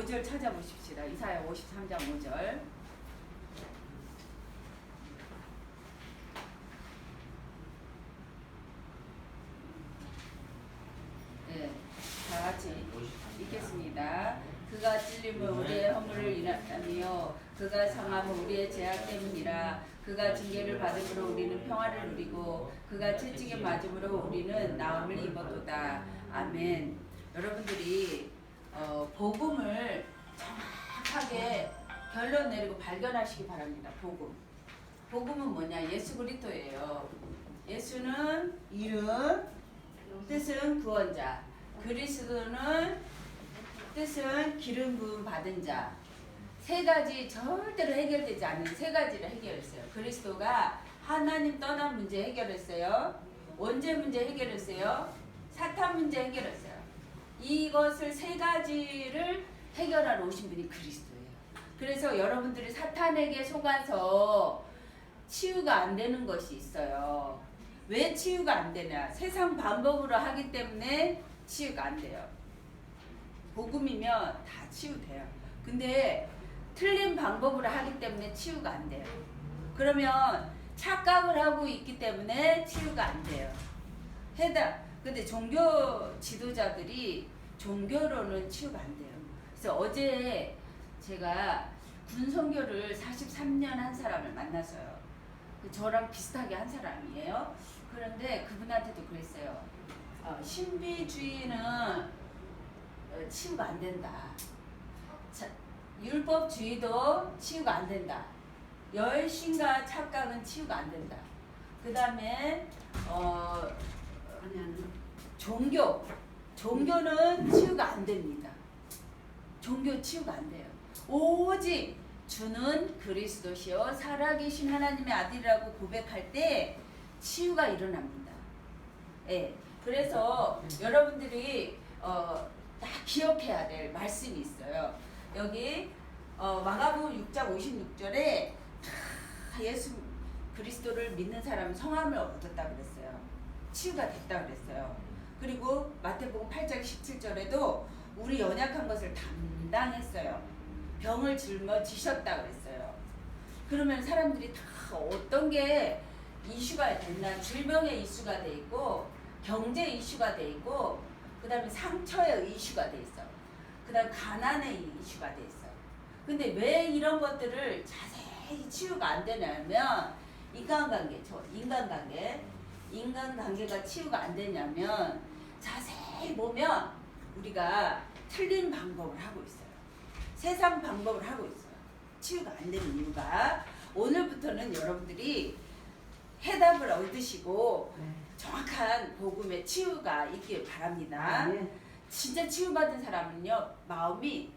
5절 찾아보십시다. 이사야 53장 5절. 네, 다 같이 읽겠습니다. 그가 찔림은 우리의 허물을 인하며 그가 상함은 우리의 죄악 때문이라 그가 징계를 받음으로 우리는 평화를 누리고 그가 채찍에 맞음으로 우리는 나음을 입었도다. 아멘. 여러분들이 어, 복음을 정확하게 결론 내리고 발견하시기 바랍니다. 복음. 복음은 뭐냐? 예수 그리스도예요. 예수는 이름, 뜻은 구원자. 그리스도는 뜻은 기름 부음 받은 자. 세 가지 절대로 해결되지 않는 세 가지를 해결했어요. 그리스도가 하나님 떠난 문제 해결했어요. 원죄 문제 해결했어요. 사탄 문제 해결했어요. 이것을 세 가지를 해결하러 오신 분이 그리스도예요. 그래서 여러분들이 사탄에게 속아서 치유가 안 되는 것이 있어요. 왜 치유가 안 되냐? 세상 방법으로 하기 때문에 치유가 안 돼요. 복음이면 다 치유돼요. 근데 틀린 방법으로 하기 때문에 치유가 안 돼요. 그러면 착각을 하고 있기 때문에 치유가 안 돼요. 해당. 근데 종교 지도자들이 종교로는 치유가 안 돼요. 그래서 어제 제가 군선교를 43년 한 사람을 만났어요. 그 저랑 비슷하게 한 사람이에요. 그런데 그분한테도 그랬어요. 어, 신비주의는 어, 치유가 안 된다. 자, 율법주의도 치유가 안 된다. 열심과 착각은 치유가 안 된다. 그 다음에 어, 종교 종교는 치유가 안 됩니다. 종교 치유가 안 돼요. 오직 주는 그리스도시요 살아계신 하나님의 아들이라고 고백할 때 치유가 일어납니다. 예. 그래서 여러분들이 어, 다 기억해야 될 말씀이 있어요. 여기 어, 마가복음 6장 56절에 예수 그리스도를 믿는 사람은 성함을 얻었다 그랬어요. 치유가 됐다 그랬어요. 그리고 마태복음 8장 17절에도 우리 연약한 것을 담당했어요. 병을 짊어지셨다 그랬어요. 그러면 사람들이 다 어떤 게 이슈가 됐나 질병의 이슈가 돼 있고 경제 이슈가 돼 있고 그다음에 상처의 이슈가 돼 있어. 그다음 가난의 이슈가 돼 있어. 근데 왜 이런 것들을 자세히 치유가 안 되냐면 인간관계, 저 인간관계, 인간관계가 치유가 안 되냐면 자세히 보면 우리가 틀린 방법을 하고 있어요. 세상 방법을 하고 있어요. 치유가 안 되는 이유가 오늘부터는 여러분들이 해답을 얻으시고 정확한 복음의 치유가 있길 바랍니다. 진짜 치유받은 사람은요 마음이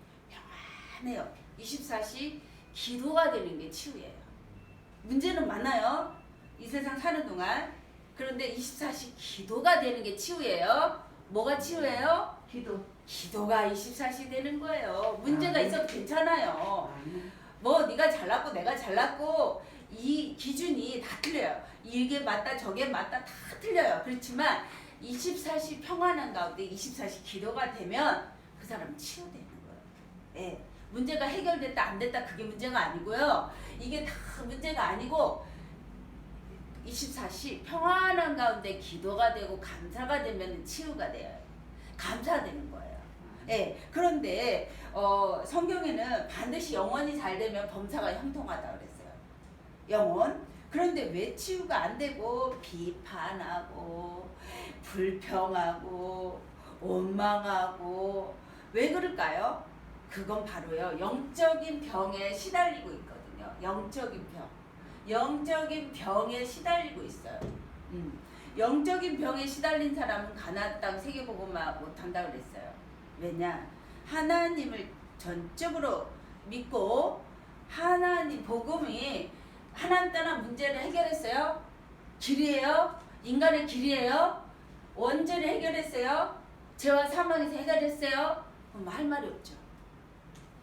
평안해요. 24시 기도가 되는 게 치유예요. 문제는 많아요. 이 세상 사는 동안 그런데 24시 기도가 되는 게 치유예요. 뭐가 치유예요? 기도. 기도가 24시 되는 거예요. 문제가 아, 네. 있어도 괜찮아요. 뭐 네가 잘났고 내가 잘났고 이 기준이 다 틀려요. 이게 맞다 저게 맞다 다 틀려요. 그렇지만 24시 평안한 가운데 24시 기도가 되면 그 사람은 치유되는 거예요. 예. 문제가 해결됐다 안 됐다 그게 문제가 아니고요. 이게 다 문제가 아니고 24시 평안한 가운데 기도가 되고 감사가 되면 치유가 돼요. 감사되는 거예요. 예. 그런데 어, 성경에는 반드시 영원히 잘 되면 범사가 형통하다 그랬어요. 영원. 그런데 왜 치유가 안 되고 비판하고 불평하고 원망하고 왜 그럴까요? 그건 바로요. 영적인 병에 시달리고 있거든요. 영적인 병. 영적인 병에 시달리고 있어요. 음. 영적인 병에 시달린 사람은 가나안 땅 세계복음화 못한다 그랬어요. 왜냐? 하나님을 전적으로 믿고 하나님 복음이 하나님 떠난 문제를 해결했어요. 길이에요. 인간의 길이에요. 원죄를 해결했어요. 죄와 사망에서 해결했어요. 그럼 할 말이 없죠.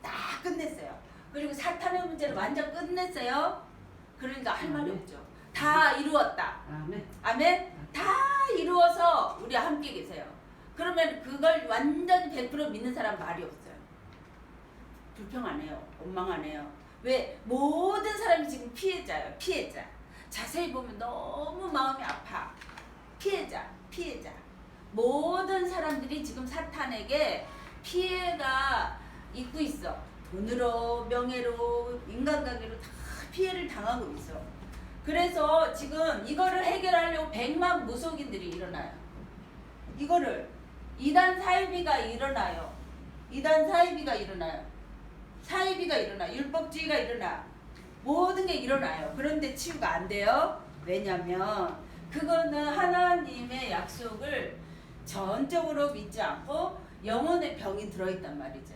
다 끝냈어요. 그리고 사탄의 문제를 완전 끝냈어요. 그러니까 할 말이 없죠. 다 이루었다. 아멘. 아멘. 다 이루어서 우리 함께 계세요. 그러면 그걸 완전히 100% 믿는 사람 말이 없어요. 불평 안 해요. 원망 안 해요. 왜? 모든 사람이 지금 피해자예요. 피해자. 자세히 보면 너무 마음이 아파. 피해자, 피해자. 모든 사람들이 지금 사탄에게 피해가 있고 있어. 돈으로, 명예로, 인간관계로 다 피해를 당하고 있어. 그래서 지금 이거를 해결하려고 백만 무속인들이 일어나요. 이거를 이단 사이비가 일어나요. 이단 사이비가 일어나요. 사이비가 일어나. 율법주의가 일어나. 모든 게 일어나요. 그런데 치유가 안 돼요. 왜냐면 그거는 하나님의 약속을 전적으로 믿지 않고 영혼의 병이 들어있단 말이죠.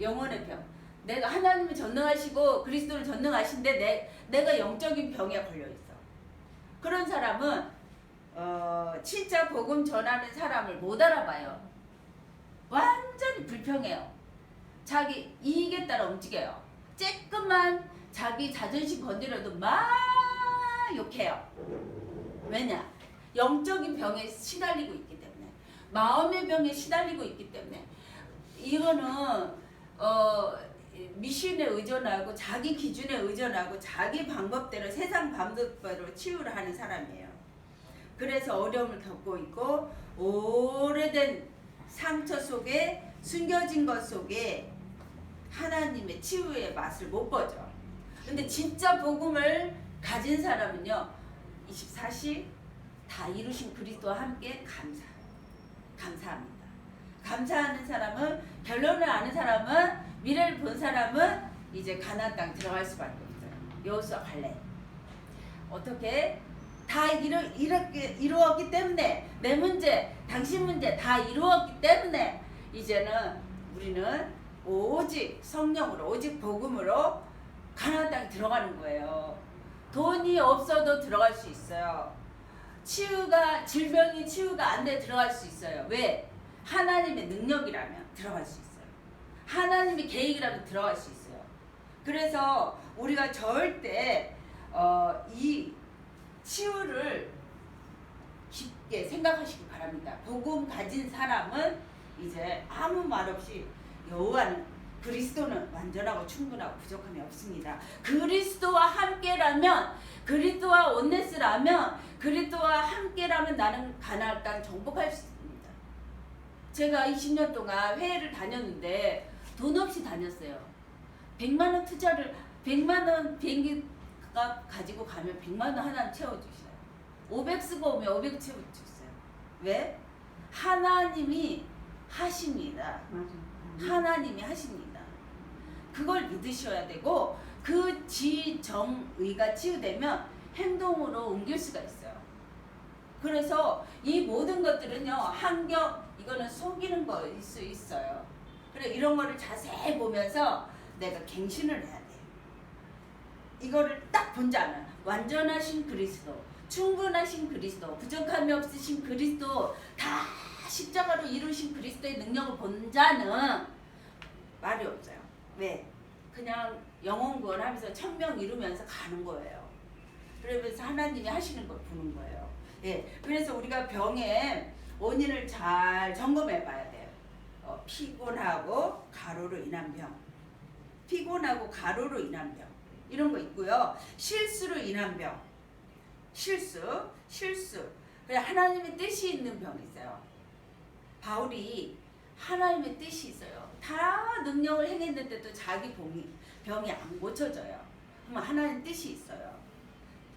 영혼의 병. 내가 하나님을 전능하시고 그리스도를 전능하신데 내, 내가 영적인 병에 걸려 있어. 그런 사람은 어, 진짜 복음 전하는 사람을 못 알아봐요. 완전히 불평해요. 자기 이익에 따라 움직여요. 쬐끔만 자기 자존심 건드려도 막 욕해요. 왜냐? 영적인 병에 시달리고 있기 때문에 마음의 병에 시달리고 있기 때문에 이거는 어 미신에 의존하고 자기 기준에 의존하고 자기 방법대로 세상 방법대로 치유를 하는 사람이에요. 그래서 어려움을 겪고 있고 오래된 상처 속에 숨겨진 것 속에 하나님의 치유의 맛을 못 보죠. 근데 진짜 복음을 가진 사람은요. 24시 다 이루신 그리스도와 함께 감사. 감사합니다. 감사하는 사람은 결론을 아는 사람은 미래를 본 사람은 이제 가나안 땅 들어갈 수밖에 없어요. 여호수아 갈래. 어떻게 다 이루, 이렇게 이루었기 때문에 내 문제, 당신 문제 다 이루었기 때문에 이제는 우리는 오직 성령으로 오직 복음으로 가나안 땅 들어가는 거예요. 돈이 없어도 들어갈 수 있어요. 치유가 질병이 치유가 안 돼 들어갈 수 있어요. 왜? 하나님의 능력이라면 들어갈 수 있어요. 하나님의 계획이라면 들어갈 수 있어요. 그래서 우리가 절대 어, 이 치유를 깊게 생각하시기 바랍니다. 복음 가진 사람은 이제 아무 말 없이 여호와는 그리스도는 완전하고 충분하고 부족함이 없습니다. 그리스도와 함께라면 그리스도와 온네스라면 그리스도와 함께라면 나는 가나안 땅 정복할 수 있습니다. 제가 20년 동안 회의를 다녔는데 돈 없이 다녔어요. 100만 원 투자를 100만 원 비행기 값 가지고 가면 100만 원 하나 채워 주셔요. 500 쓰고 오면 500 채워 주세요. 왜? 하나님이 하십니다. 하나님이 하십니다. 그걸 믿으셔야 되고 그 지정의가 치유되면 행동으로 옮길 수가 있어요. 그래서 이 모든 것들은요 환경 이거는 속이는 거일 수 있어요. 그래 이런 거를 자세히 보면서 내가 갱신을 해야 돼요. 이거를 딱 본자는 완전하신 그리스도, 충분하신 그리스도, 부족함이 없으신 그리스도, 다 십자가로 이루신 그리스도의 능력을 본 자는 말이 없어요. 왜? 그냥 영혼 구원하면서 천명 이루면서 가는 거예요. 그러면서 하나님이 하시는 걸 보는 거예요. 예. 그래서 우리가 병의 원인을 잘 점검해 봐야 돼요. 어, 피곤하고 가로로 인한 병. 피곤하고 가로로 인한 병. 이런 거 있고요. 실수로 인한 병. 실수, 실수. 그래 하나님의 뜻이 있는 병이 있어요. 바울이 하나님의 뜻이 있어요. 다 능력을 행했는데도 자기 병이, 병이 안 고쳐져요. 그럼 하나님 뜻이 있어요.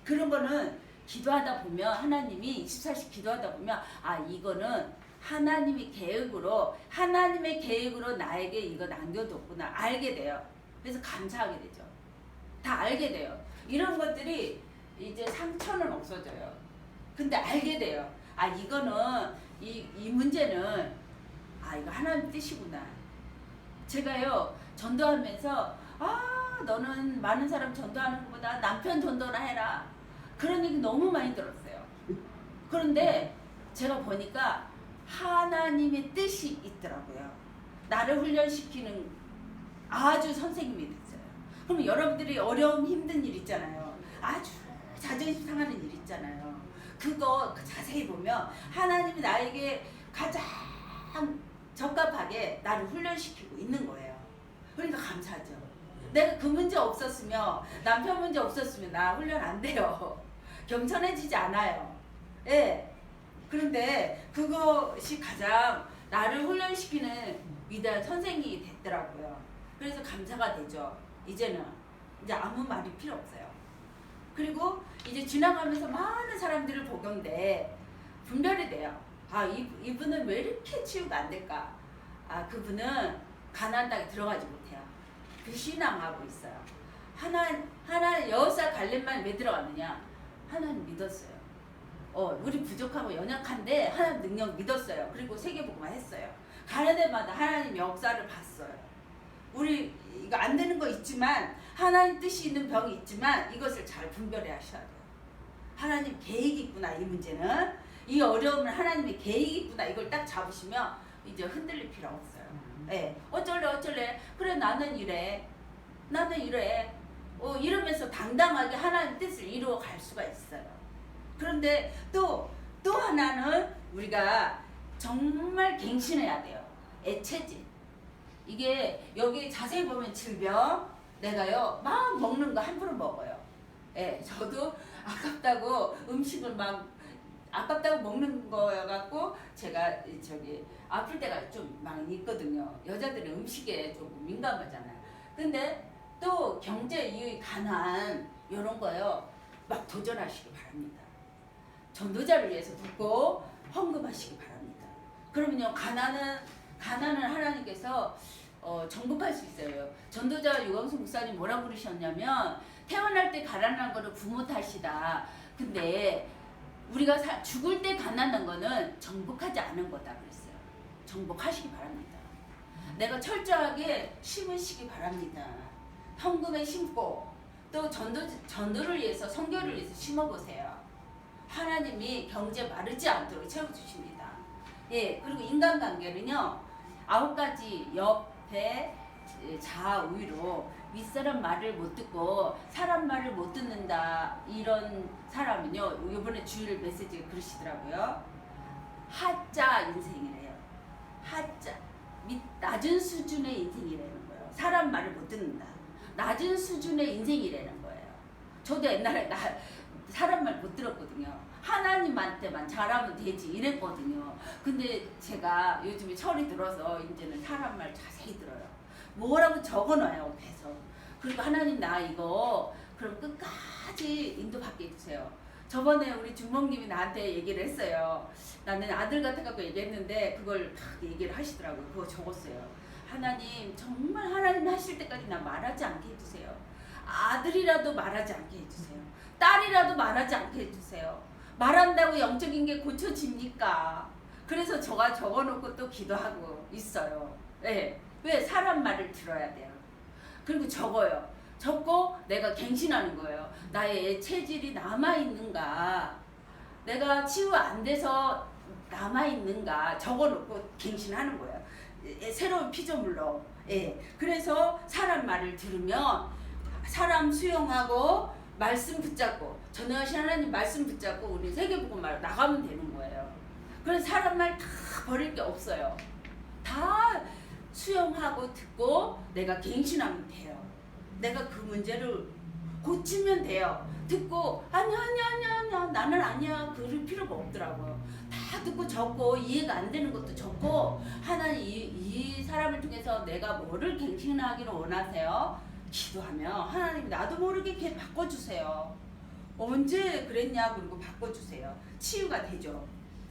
그런 거는 기도하다 보면 하나님이 24시 기도하다 보면 아 이거는 하나님의 계획으로 하나님의 계획으로 나에게 이거 남겨뒀구나 알게 돼요. 그래서 감사하게 되죠. 다 알게 돼요. 이런 것들이 이제 상처는 없어져요. 근데 알게 돼요. 아 이거는 이, 이 문제는 아 이거 하나님 뜻이구나. 제가요 전도하면서 아 너는 많은 사람 전도하는 것보다 남편 전도나 해라. 그런 얘기 너무 많이 들었어요. 그런데 제가 보니까 하나님의 뜻이 있더라고요. 나를 훈련시키는 아주 선생님이 됐어요. 그럼 여러분들이 어려움 힘든 일 있잖아요. 아주 자존심 상하는 일 있잖아요. 그거 자세히 보면 하나님이 나에게 가장 적합하게 나를 훈련시키고 있는 거예요. 그러니까 감사하죠. 내가 그 문제 없었으면 남편 문제 없었으면 나 훈련 안 돼요. 겸손해지지 않아요. 예. 그런데 그것이 가장 나를 훈련시키는 위대한 선생님이 됐더라고요. 그래서 감사가 되죠. 이제는 이제 아무 말이 필요 없어요. 그리고 이제 지나가면서 많은 사람들을 보건데 분별이 돼요. 아, 이, 이분은 왜 이렇게 치유가 안 될까? 아, 그분은 가나안 땅에 들어가지 못해요. 그 신앙하고 있어요. 하나, 하나, 여섯 갈렙만 왜 들어갔느냐? 하나님 믿었어요. 어, 우리 부족하고 연약한데 하나님 능력 믿었어요. 그리고 세계복음화 했어요. 가는 데마다 하나님 역사를 봤어요. 우리 이거 안 되는 거 있지만 하나님 뜻이 있는 병이 있지만 이것을 잘 분별해 하셔야 돼요. 하나님 계획이 있구나 이 문제는 이 어려움은 하나님의 계획이 있구나 이걸 딱 잡으시면 이제 흔들릴 필요 없어요. 예, 어쩔래 어쩔래 그래 나는 이래 나는 이래 어, 이러면서 당당하게 하나님 뜻을 이루어 갈 수가 있어요. 그런데 또 또 하나는 우리가 정말 갱신해야 돼요. 애체질. 이게 여기 자세히 보면 질병 내가요 막 먹는 거 함부로 먹어요. 예, 저도 아깝다고 음식을 막 아깝다고 먹는 거여 갖고 제가 이 저기 아플 때가 좀 많이 있거든요. 여자들은 음식에 조금 민감하잖아요. 근데 또 경제 이익 가난 이런 거요 막 도전하시기 바랍니다. 전도자를 위해서 돕고 헌금하시기 바랍니다. 그러면요 가난은 가난은 하나님께서 어, 정복할 수 있어요. 전도자 유광수 목사님 뭐라 그러셨냐면 태어날 때 가난한 거는 부모 탓이다. 근데 우리가 사- 죽을 때 가난한 거는 정복하지 않은 거다 그랬어요. 정복하시기 바랍니다. 내가 철저하게 심으시기 바랍니다. 현금에 심고 또 전도 전도를 위해서 성교를 위해서 심어 보세요. 하나님이 경제 마르지 않도록 채워 주십니다. 예, 그리고 인간관계는요 아홉 가지 옆에 좌우로 윗사람 말을 못 듣고 사람 말을 못 듣는다 이런 사람은요 이번에 주일 메시지가 그러시더라고요. 하자 인생이래요. 하자. 밑 낮은 수준의 인생이라는 거예요. 사람 말을 못 듣는다. 낮은 수준의 인생이라는 거예요. 저도 옛날에 나 사람 말 못 들었거든요 하나님한테만 잘하면 되지 이랬거든요. 근데 제가 요즘에 철이 들어서 이제는 사람 말 자세히 들어요. 뭐라고 적어놔요 계속 그리고 하나님 나 이거 그럼 끝까지 인도받게 해주세요. 저번에 우리 주목님이 나한테 얘기를 했어요. 나는 아들 같아갖고 얘기했는데 그걸 딱 얘기를 하시더라고요. 그거 적었어요. 하나님 정말 하나님 하실 때까지 나 말하지 않게 해주세요. 아들이라도 말하지 않게 해주세요. 딸이라도 말하지 않게 해주세요 말한다고 영적인 게 고쳐집니까 그래서 저가 적어놓고 또 기도하고 있어요 네. 왜 사람 말을 들어야 돼요. 그리고 적어요. 적고 내가 갱신하는 거예요. 나의 체질이 남아 있는가? 내가 치유 안 돼서 남아 있는가? 적어놓고 갱신하는 거예요. 예, 새로운 피조물로. 예. 그래서 사람 말을 들으면 사람 수용하고 말씀 붙잡고 전능하신 하나님 말씀 붙잡고 우리 세계복음 말 나가면 되는 거예요. 그래서 사람 말 다 버릴 게 없어요. 다 수용하고 듣고 내가 갱신하면 돼요. 내가 그 문제를 고치면 돼요. 듣고 아니야 아니야 아니야 아니야 나는 아니야 그럴 필요가 없더라고요. 다 듣고 적고 이해가 안 되는 것도 적고 하나님 이, 이 사람을 통해서 내가 뭐를 갱신하기를 원하세요? 기도하면 하나님 나도 모르게 걔 바꿔주세요. 언제 그랬냐 그리고 바꿔주세요. 치유가 되죠.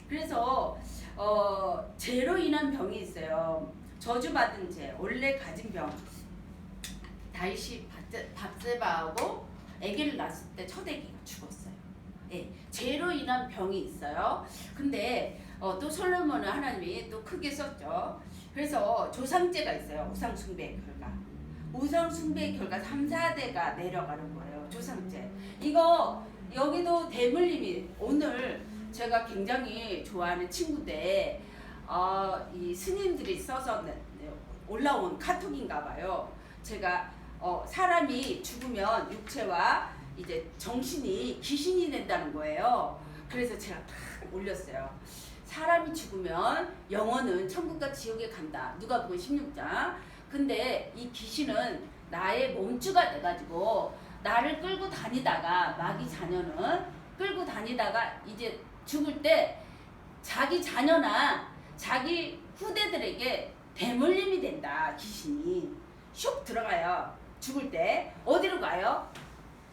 그래서 어, 죄로 인한 병이 있어요. 저주받은 죄, 원래 가진 병. 다윗이 박세- 박세바하고 아기를 낳았을 때 첫 아기가 죽었어요. 예, 죄로 인한 병이 있어요. 근데 어, 또 솔로몬은 하나님이 또 크게 썼죠. 그래서 조상죄가 있어요. 우상 숭배의 결과. 우상 숭배의 결과 3, 4대가 내려가는 거예요. 조상죄. 이거 여기도 대물림이 오늘 제가 굉장히 좋아하는 친구인데 어, 이 스님들이 써서 올라온 카톡인가 봐요. 제가 어, 사람이 죽으면 육체와 이제 정신이 귀신이 된다는 거예요. 그래서 제가 탁 올렸어요. 사람이 죽으면 영혼은 천국과 지옥에 간다. 누가복음 16장. 근데 이 귀신은 나의 몸주가 돼가지고 나를 끌고 다니다가 마귀 자녀는 끌고 다니다가 이제 죽을 때 자기 자녀나 자기 후대들에게 대물림이 된다 귀신이. 슉 들어가요. 죽을 때. 어디로 가요?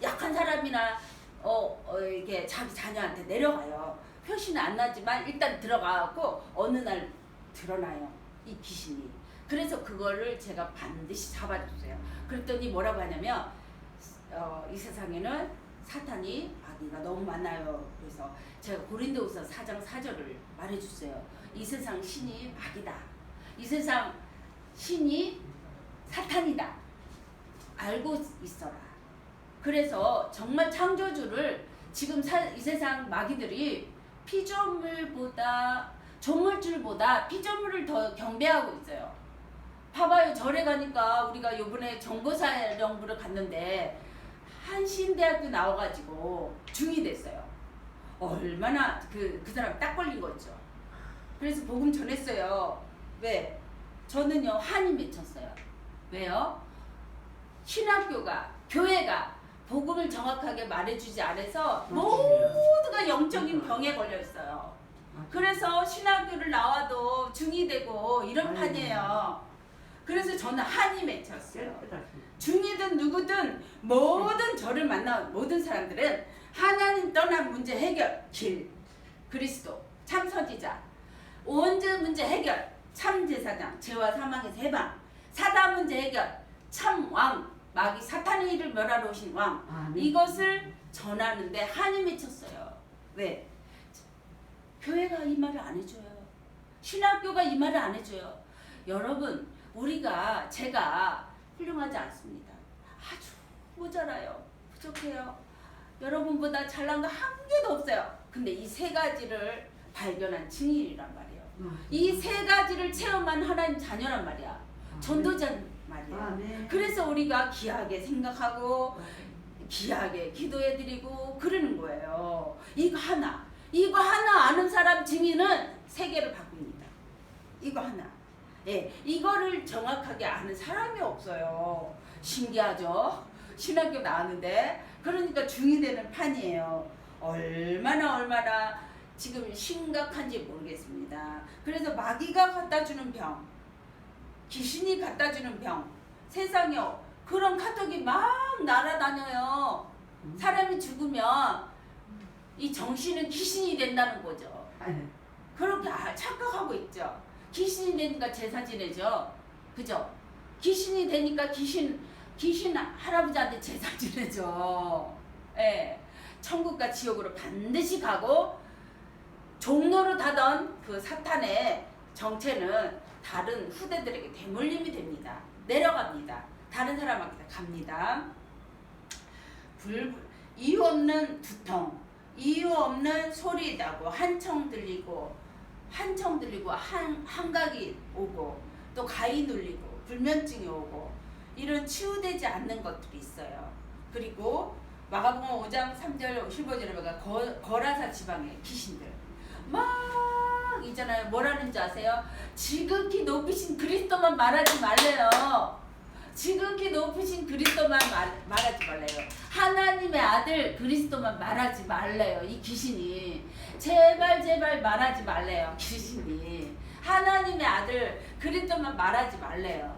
약한 사람이나 어, 어 이게 자기 자녀한테 내려가요. 표시는 안 나지만 일단 들어가고 어느 날 드러나요 이 귀신이 그래서 그거를 제가 반드시 잡아줬어요 그랬더니 뭐라고 하냐면 어, 이 세상에는 사탄이 마귀가 너무 많아요. 그래서 제가 고린도후서 4장 4절을 말해줬어요. 이 세상 신이 마귀다. 이 세상 신이 사탄이다. 알고 있어라. 그래서 정말 창조주를 지금 사- 이 세상 마귀들이 피조물보다 조물줄보다 피조물을 더 경배하고 있어요. 봐봐요. 절에 가니까 우리가 요번에 정보사령부를 갔는데 한신대학교 나와가지고 중이 됐어요. 얼마나 그, 그 사람 딱 걸린 거죠. 그래서 복음 전했어요. 왜? 저는요, 한이 맺혔어요. 왜요? 신학교가, 교회가 복음을 정확하게 말해주지 않아서 모두가 영적인 병에 걸려 있어요. 그래서 신학교를 나와도 중이 되고 이런. 판이에요. 그래서 저는 한이 맺혔어요. 깨끗하시. 중이든 누구든 모든 저를 만난 모든 사람들은 하나님 떠난 문제 해결 길 그리스도 참 선지자 원죄 문제 해결 참 제사장 죄와 사망에서 해방 사단 문제 해결 참 왕 마귀 사탄의 일을 멸하러 오신 왕 아멘. 이것을 전하는데 한이 맺혔어요. 왜? 교회가 이 말을 안 해줘요. 신학교가 이 말을 안 해줘요. 여러분, 우리가 제가 훌륭하지 않습니다. 아주 모자라요. 부족해요. 여러분보다 잘난 거 한 개도 없어요. 근데 이 세 가지를 발견한 증인이란 말이에요. 음. 이세 가지를 체험한 하나님 자녀란 말이야. 전도자란 말이야. 아멘. 그래서 우리가 귀하게 생각하고 귀하게 기도해드리고 그러는 거예요. 이거 하나, 이거 하나 아는 사람 증인은 세계를 바꿉니다. 이거 하나. 예, 이거를 정확하게 아는 사람이 없어요. 신기하죠? 신학교 나왔는데 그러니까 중이 되는 판이에요. 얼마나 얼마나 지금 심각한지 모르겠습니다. 그래서 마귀가 갖다 주는 병, 귀신이 갖다 주는 병, 세상에 그런 카톡이 막 날아다녀요. 사람이 죽으면 이 정신은 귀신이 된다는 거죠. 아멘. 그렇게 아- 착각하고 있죠. 귀신이 되니까 제사 지내죠. 그죠? 귀신이 되니까 귀신 귀신 할아버지한테 제사 지내죠. 예. 천국과 지옥으로 반드시 가고 종로로 타던 그 사탄의 정체는 다른 후대들에게 대물림이 됩니다. 내려갑니다. 다른 사람한테 갑니다. 불 이유 없는 두통, 이유 없는 소리 나고 한청 들리고 한청 들리고 한 한각이 오고 또 가위 눌리고 불면증이 오고 이런 치유되지 않는 것들이 있어요. 그리고 마가복음 5장 3절 15절에 보면 거, 거라사 지방의 귀신들 막 있잖아요. 뭐라는 줄 아세요? 지극히 높으신 그리스도만 말하지 말래요. 지극히 높으신 그리스도만 말, 말하지 말래요. 하나님의 아들 그리스도만 말하지 말래요. 이 귀신이 제발 제발 말하지 말래요. 귀신이 하나님의 아들 그리스도만 말하지 말래요.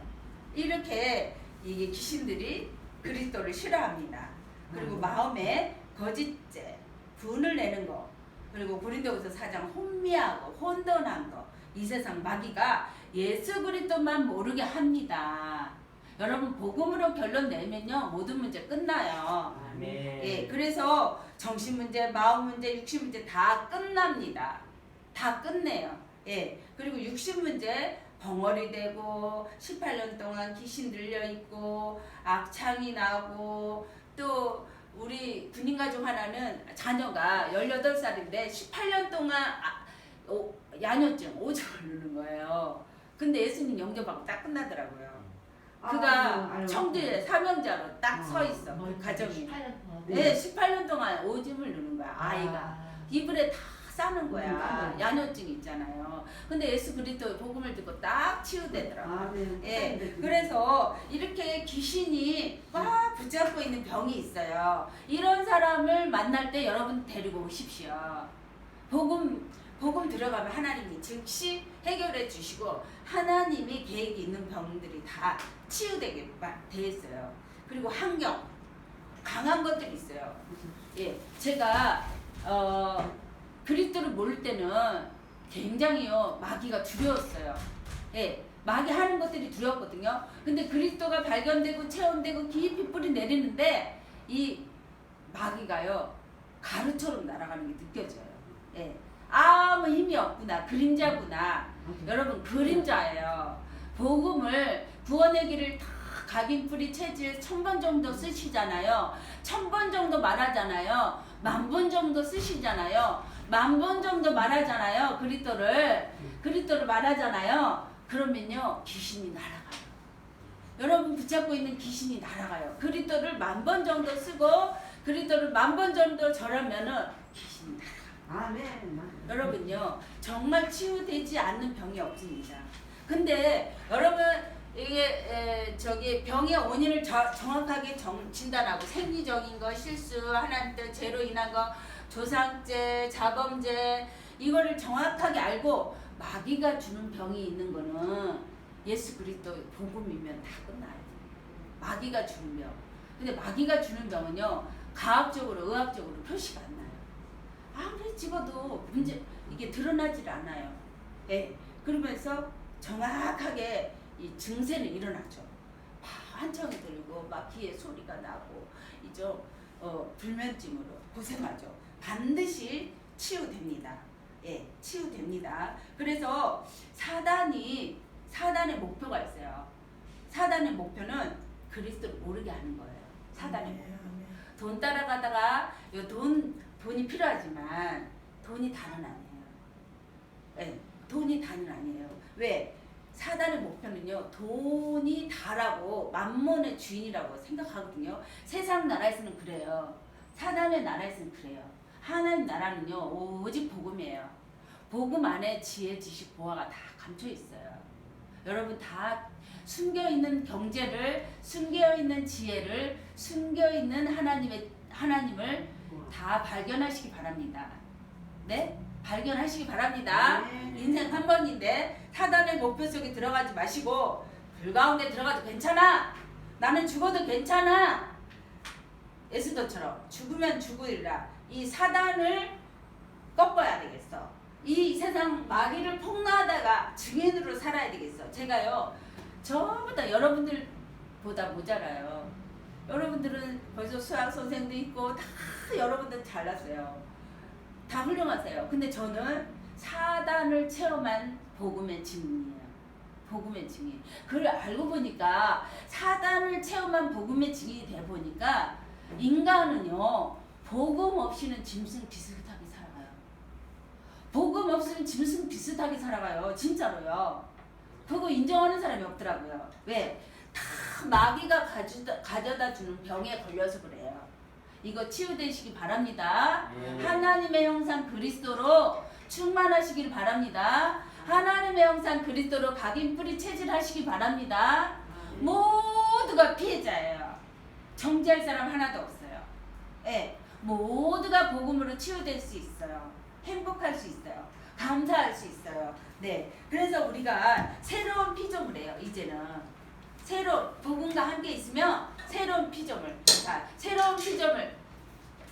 이렇게 이게 귀신들이 그리스도를 싫어합니다. 그리고 음. 마음에 거짓죄, 분을 내는 거, 그리고 고린도후서 4장 혼미하고 혼돈한 거, 이 세상 마귀가 예수 그리스도만 모르게 합니다. 여러분 복음으로 결론 내면요 모든 문제 끝나요. 아멘. 예, 그래서 정신 문제, 마음 문제, 육신 문제 다 끝납니다. 다 끝내요. 예, 그리고 육신 문제 벙어리 되고 18년 동안 귀신 들려 있고 악창이 나고 또 우리 군인 가족 하나는 자녀가 18살인데 18년 동안 아, 오, 야뇨증 오줌을 누는 거예요. 근데 예수님 영접하고 딱 끝나더라고요. 그가. 청주에 사명자로 딱서 어, 있어. 그 가정이. 18년 동안. 네, 18년 동안 오줌을 누는 거야, 아이가. 이불에 다 싸는 거야. 음, 야뇨증 있잖아요. 근데 예수 그리스도 복음을 듣고 딱 치유되더라고. 아멘. 예, 그래서 이렇게 귀신이 막 붙잡고 있는 병이 있어요. 이런 사람을 만날 때 여러분 데리고 오십시오. 복음 복음 들어가면 하나님이 즉시 해결해 주시고 하나님이 계획이 있는 병들이 다 치유되게 마- 돼 있어요. 그리고 환경 강한 것들이 있어요. 예, 제가 어 그리스도를 모를 때는 굉장히요 마귀가 두려웠어요. 예, 마귀 하는 것들이 두려웠거든요. 근데 그리스도가 발견되고 체험되고 깊이 뿌리 내리는데 이 마귀가요 가루처럼 날아가는 게 느껴져요. 예, 아무 힘이 없구나 그림자구나. 여러분 그림자예요. 복음을 구원의 길을 다 각인뿌리 체질 천 번 정도 쓰시잖아요. 천 번 정도 말하잖아요. 만 번 정도 쓰시잖아요. 만 번 정도 말하잖아요. 그리스도를 그리스도를 말하잖아요. 그러면요 귀신이 날아가요. 여러분 붙잡고 있는 귀신이 날아가요. 그리스도를 만 번 정도 쓰고 그리스도를 만 번 정도 절하면은 귀신이 날아가요. 아멘. 여러분요 정말 치유되지 않는 병이 없습니다. 근데 여러분 이게 에, 저기 병의 원인을 저- 정확하게 정, 진단하고 생리적인 거 실수 하나님 때 죄로 인한 거 조상죄 자범죄 이거를 정확하게 알고 마귀가 주는 병이 있는 거는 예수 그리스도 복음이면 다 끝나요. 마귀가 주는 병. 근데 마귀가 주는 병은요 과학적으로 의학적으로 표시가. 아무리 찍어도 문제 이게 드러나질 않아요. 예. 그러면서 정확하게 이 증세는 일어나죠. 막 환청이 들고 막 귀에 소리가 나고 이제 어, 불면증으로 고생하죠. 반드시 치유됩니다. 예, 치유됩니다. 그래서 사단이 사단의 목표가 있어요. 사단의 목표는 그리스도를 모르게 하는 거예요. 사단의 목표. 돈 따라가다가 요돈 돈이 필요하지만 돈이 다는 아니에요. 예, 돈이 다는 아니에요. 왜? 사단의 목표는요 돈이 다라고 만몬의 주인이라고 생각하거든요. 세상 나라에서는 그래요. 사단의 나라에서는 그래요. 하나님 나라는요 오직 복음이에요. 복음 안에 지혜, 지식, 보화가 다 감춰 있어요. 여러분 다 숨겨 있는 경제를, 숨겨 있는 지혜를, 숨겨 있는 하나님의 하나님을 다 발견하시기 바랍니다. 네? 발견하시기 바랍니다. 네. 인생 한 번인데 사단의 목표 속에 들어가지 마시고 불 가운데 들어가도 괜찮아. 나는 죽어도 괜찮아. 에스더처럼 죽으면 죽으리라. 이 사단을 꺾어야 되겠어. 이 세상 마귀를 폭로하다가 증인으로 살아야 되겠어. 제가요 저보다 여러분들보다 모자라요. 여러분들은 벌써 수학 선생도 있고 다 여러분들 잘났어요. 다 훌륭하세요. 근데 저는 사단을 체험한 복음의 증인이에요. 복음의 증인. 그걸 알고 보니까 사단을 체험한 복음의 증인이 돼 보니까 인간은요 복음 없이는 짐승 비슷하게 살아가요. 복음 없으면 짐승 비슷하게 살아가요. 진짜로요. 그거 인정하는 사람이 없더라고요. 왜? 다 마귀가 가져다, 가져다 주는 병에 걸려서 그래요. 이거 치유되시기 바랍니다. 네. 하나님의 형상 그리스도로 충만하시길 바랍니다. 하나님의 형상 그리스도로 각인 뿌리 체질하시기 바랍니다. 모두가 피해자예요. 정지할 사람 하나도 없어요. 예, 모두가 복음으로 치유될 수 있어요. 행복할 수 있어요. 감사할 수 있어요. 네, 그래서 우리가 새로운 피조물 해요. 이제는 새로운 복음과 함께 있으면 새로운 피조물. 자, 새로운 피조물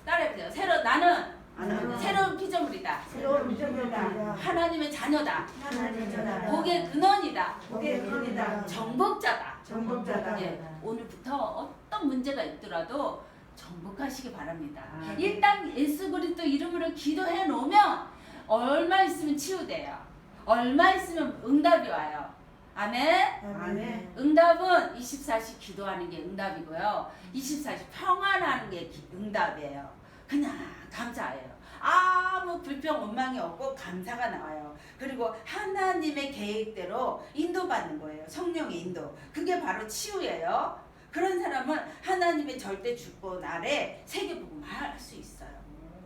따라해보세요. 새로 나는 나는 새로운 피조물이다. 새로운 미정이다. 하나님의 자녀다. 하나님의 자녀다. 복의 근원이다. 복의 근원이다. 정복자다. 정복자다. 예, 오늘부터 어떤 문제가 있더라도 정복하시기 바랍니다. 아, 네. 일단 예수 그리스도 이름으로 기도해 놓으면 얼마 있으면 치유돼요. 얼마 있으면 응답이 와요. 아멘. 아멘. 응답은 24시 기도하는 게 응답이고요. 24시 평안하는 게 기- 응답이에요. 그냥 감사해요. 아무 불평 원망이 없고 감사가 나와요. 그리고 하나님의 계획대로 인도받는 거예요. 성령의 인도. 그게 바로 치유예요. 그런 사람은 하나님의 절대 주권 아래 세계복음 할수 있어요.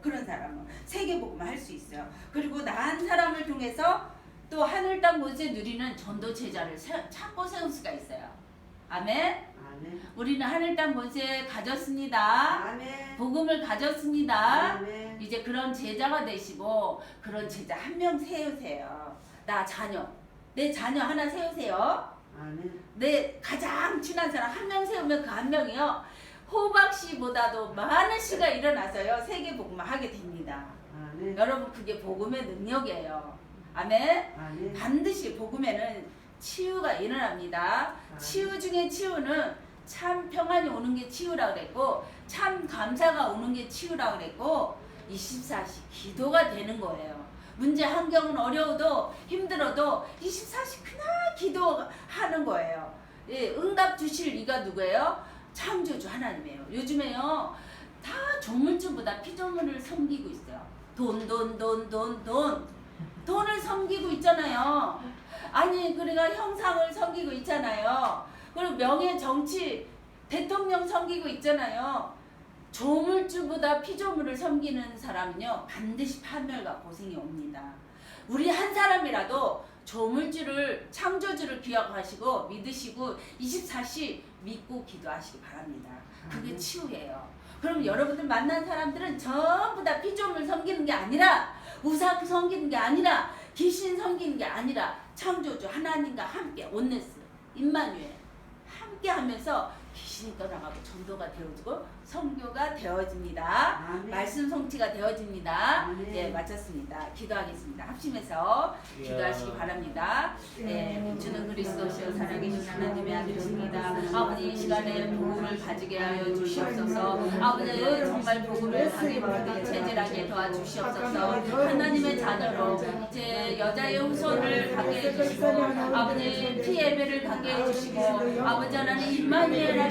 그런 사람은 세계복음을 할 수 있어요. 그리고 나한 사람을 통해서 또 하늘 땅 곳에 누리는 전도 제자를 세- 찾고 세울 수가 있어요. 아멘. 아멘. 우리는 하늘 땅 곳에 가졌습니다. 아멘. 복음을 가졌습니다. 아멘. 이제 그런 제자가 되시고 그런 제자 한 명 세우세요. 나 자녀, 내 자녀 하나 세우세요. 아멘. 내 가장 친한 사람 한 명 세우면 그 한 명이요. 호박 씨보다도 많은 씨가 일어나서요. 세계 복음을 하게 됩니다. 아멘. 여러분 그게 복음의 능력이에요. 아멘. 아멘. 반드시 복음에는 치유가 일어납니다. 치유 중에 치유는 참 평안이 오는 게 치유라 그랬고 참 감사가 오는 게 치유라 그랬고 24시 기도가 되는 거예요. 문제 환경은 어려워도 힘들어도 24시 그냥 기도하는 거예요. 예, 응답 주실 이가 누구예요? 창조주 하나님이에요. 요즘에요 다 조물주보다 피조물을 섬기고 있어요. 돈 돈 돈 돈 돈 돈을 섬기고 있잖아요. 아니 그러니까 형상을 섬기고 있잖아요. 그리고 명예 정치 대통령 섬기고 있잖아요. 조물주보다 피조물을 섬기는 사람은요 반드시 파멸과 고생이 옵니다. 우리 한 사람이라도 조물주를 창조주를 기억하시고 믿으시고 24시 믿고 기도하시기 바랍니다. 그게. 치유예요. 그럼 여러분들 만난 사람들은 전부 다 피조물 섬기는 게 아니라 우상 섬기는 게 아니라 귀신 섬기는 게 아니라 창조주 하나님과 함께 온네스 임마누엘 함께 하면서 귀신이 떠나가고 전도가 되어지고 성교가 되어집니다. 아멘. 말씀 성취가 되어집니다. 아멘. 예, 마쳤습니다. 기도하겠습니다. 합심해서 기도하시기 바랍니다. 예, 주는 그리스도시여 살아계신 하나님의 아들이십니다. 아버지 이 시간에 복음을 가지게 하여 주시옵소서. 아버지 정말 복음을 가게 모르게 체질하게 도와주시옵소서. 하나님의 자녀로 이제 여자의 후손을 갖게 해주시고 아버지 피 예배를 갖게 해주시고 아버지 하나님 임마누엘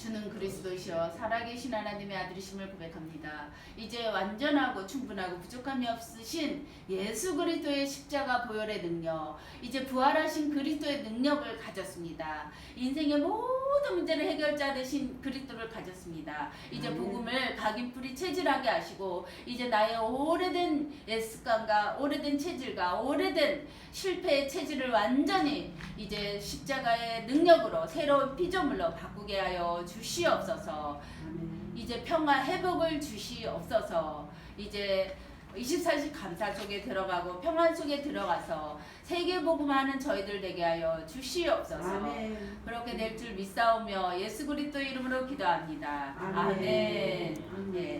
주는 그리스도시여 살아계신 하나님의 아들이심을 고백합니다. 이제 완전하고 충분하고 부족함이 없으신 예수 그리스도의 십자가 보혈의 능력, 이제 부활하신 그리스도의 능력을 가졌습니다. 인생의 모든 문제를 해결자 되신 그리스도를 가졌습니다. 이제. 복음을 각인 뿌리 체질하게 하시고 이제 나의 오래된 습관과 오래된 체질과 오래된 실패의 체질을 완전히 이제 십자가의 능력으로 새로운 피조물로 바꾸게 하여 주시옵소서. 아멘. 이제 평화 회복을 주시옵소서. 이제 24시 감사 속에 들어가고 평안 속에 들어가서 세계 복음하는 저희들 되게 하여 주시옵소서. 아멘. 그렇게 될 줄 믿사오며 예수 그리스도 이름으로 기도합니다. 아멘. 아멘. 아멘. 예.